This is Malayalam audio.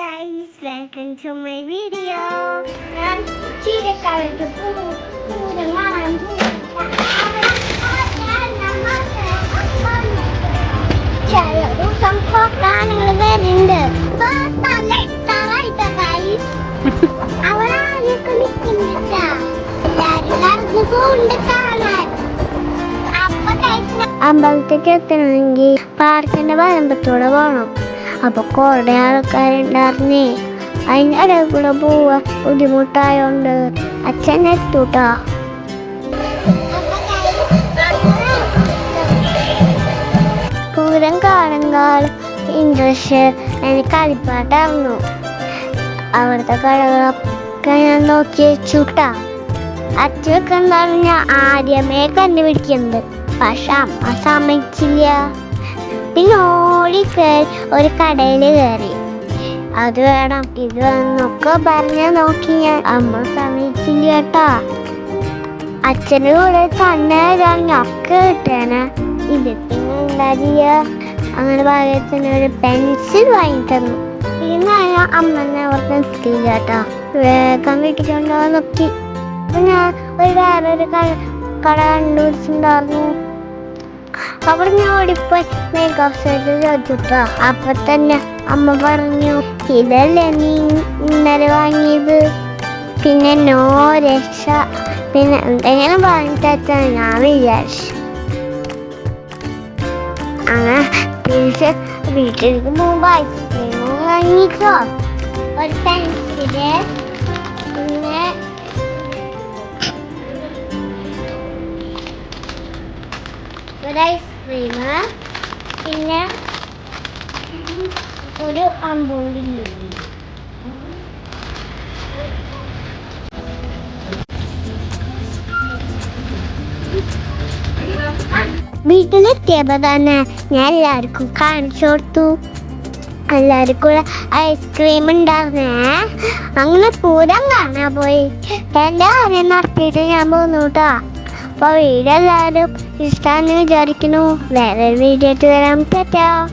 guys, welcome to my video. ഞാൻ ചീരക്കാലത്ത് പൂരം കാണാൻ ചില ദിവസം കാണുകൾ വരുന്നുണ്ട്. അവരാരൊക്കെ നിൽക്കുന്നില്ല എല്ലാരും നടന്നു പോകുന്നുണ്ട് കാണാൻ. അമ്പലത്തേക്ക് എത്തണമെങ്കിൽ പാർക്കിന്റെ വരമ്പത്തൂടെ പോകണം അപ്പൊ കുറെ ആൾക്കാരുണ്ടായിരുന്നേ അതിന്റെ കൂടെ പോവാ. ബുദ്ധിമുട്ടായോണ്ട് അച്ഛൻ എത്തൂട്ടാ. പൂരം കാണുമ്പോൾ ഇൻട്രസ്റ്റ് എനിക്ക് കളിപ്പാട്ടായിരുന്നു അവിടുത്തെ കടകളൊക്കെ ഞാൻ നോക്കി വെച്ചുട്ടാ. അച്ഛനൊക്കെ എന്താ ഞാൻ ആദ്യമേ കണ്ടുപിടിക്കുന്നത് പക്ഷെ അമ്മ സമ്മതിച്ചില്ല. പിന്നെ കയറി ഒരു കടയിൽ കയറി അത് വേണം. ഇത് എന്നൊക്കെ പറഞ്ഞ നോക്കി ഞാൻ. അമ്മ സമ്മതിച്ചില്ല കേട്ടോ. അച്ഛന്റെ കൂടെ തന്നെ ഒക്കെ കിട്ടണ ഇത് പിന്നെ എന്താ ചെയ്യാ? അങ്ങനെ ഭാഗ്യത്തിന് ഒരു പെൻസിൽ വാങ്ങി തന്നു. ഞാൻ അമ്മനെ നിർത്തിയില്ല കേട്ടോ. വേഗം വീട്ടിലുണ്ടോ നോക്കി. ഞാൻ ഒരു വേറൊരു കട കണ്ടുപിടിച്ചിട്ടുണ്ടായിരുന്നു. അവിടെ ഞാൻ ഓടിപ്പോയി മേക്കപ്പ് അപ്പൊ തന്നെ അമ്മ പറഞ്ഞു ഇതല്ലേ നീ ഇന്നലെ വാങ്ങിയത്? പിന്നെ നോ രക്ഷ. പിന്നെ എന്തെങ്കിലും പറഞ്ഞിട്ടാ ഞാൻ വിചാരിച്ചു. അങ്ങനെ തിരിച്ച് വീട്ടിലേക്ക് മുമ്പ് വാങ്ങിച്ചോ ഒരു പെൻസിൽ. പിന്നെ ഒരു ഐസ്ക്രീം പിന്നെ ഒരു അമ്പൂരി വീട്ടിലെത്തിയപ്പോ തന്നെ ഞാൻ എല്ലാവർക്കും കാണിച്ചു കൊടുത്തു. എല്ലാവർക്കും ഐസ്ക്രീം ഉണ്ടായിരുന്നേ. അങ്ങനെ പൂരം കാണാൻ പോയി. എന്റെ കാര്യം നടത്തിയിട്ട് ഞാൻ പോന്നു കേട്ടോ. അപ്പൊ വീഡിയോ ഇഷ്ടമാണെന്ന് വിചാരിക്കുന്നു. വേറെ വീഡിയോ വരാൻ പറ്റാ